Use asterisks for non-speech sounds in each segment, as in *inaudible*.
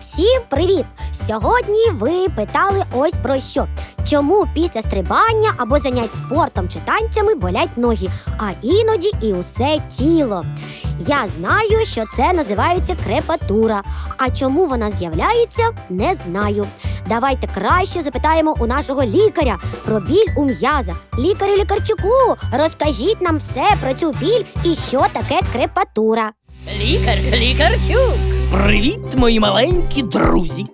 Всім привіт! Сьогодні ви питали ось про що. Чому після стрибання або занять спортом чи танцями болять ноги, а іноді і усе тіло. Я знаю, що це називається крепатура. А чому вона з'являється, не знаю. Давайте краще запитаємо у нашого лікаря про біль у м'язах. Лікарю лікарчуку, розкажіть нам все про цю біль і що таке крепатура. Лікар, лікарчук. Привіт, мої маленькі друзі!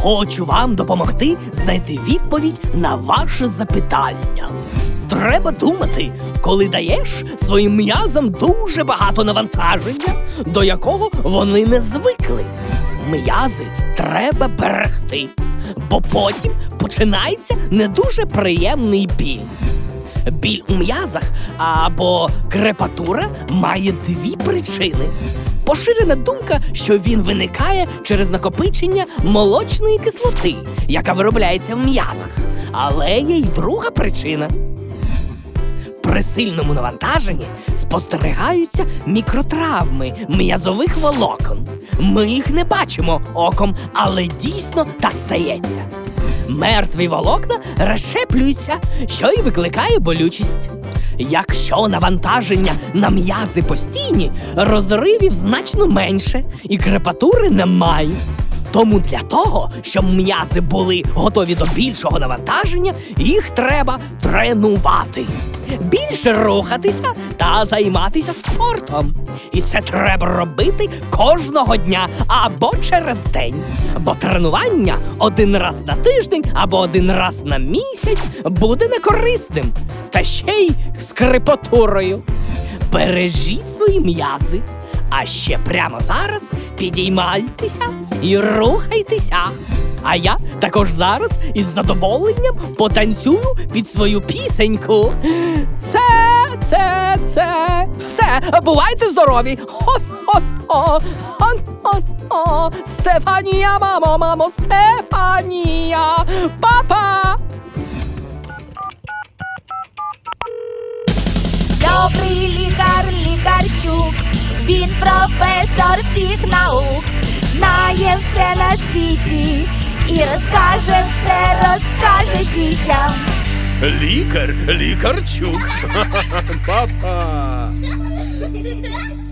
Хочу вам допомогти знайти відповідь на ваше запитання. Треба думати, коли даєш своїм м'язам дуже багато навантаження, до якого вони не звикли. М'язи треба берегти, бо потім починається не дуже приємний біль. Біль у м'язах або крепатура має дві причини. Поширена думка, що він виникає через накопичення молочної кислоти, яка виробляється в м'язах. Але є й друга причина. При сильному навантаженні спостерігаються мікротравми м'язових волокон. Ми їх не бачимо оком, але дійсно так стається. Мертві волокна розщеплюються, що й викликає болючість. Якщо навантаження на м'язи постійні, розривів значно менше і крепатури немає. Тому для того, щоб м'язи були готові до більшого навантаження, їх треба тренувати. Більше рухатися та займатися спортом. І це треба робити кожного дня або через день. Бо тренування один раз на тиждень або один раз на місяць буде некорисним. Та ще й з крепатурою. Бережіть свої м'язи. А ще прямо зараз підіймайтеся і рухайтеся. А я також зараз із задоволенням потанцюю під свою пісеньку. Це, це, це. Все, бувайте здорові. Хо-хо-хо. Стефанія, мамо, мамо, Стефанія. Папа. Професор всіх наук, знає все на світі і розкаже все, розкаже дітям. Лікар, лікарчук. Папа. *laughs*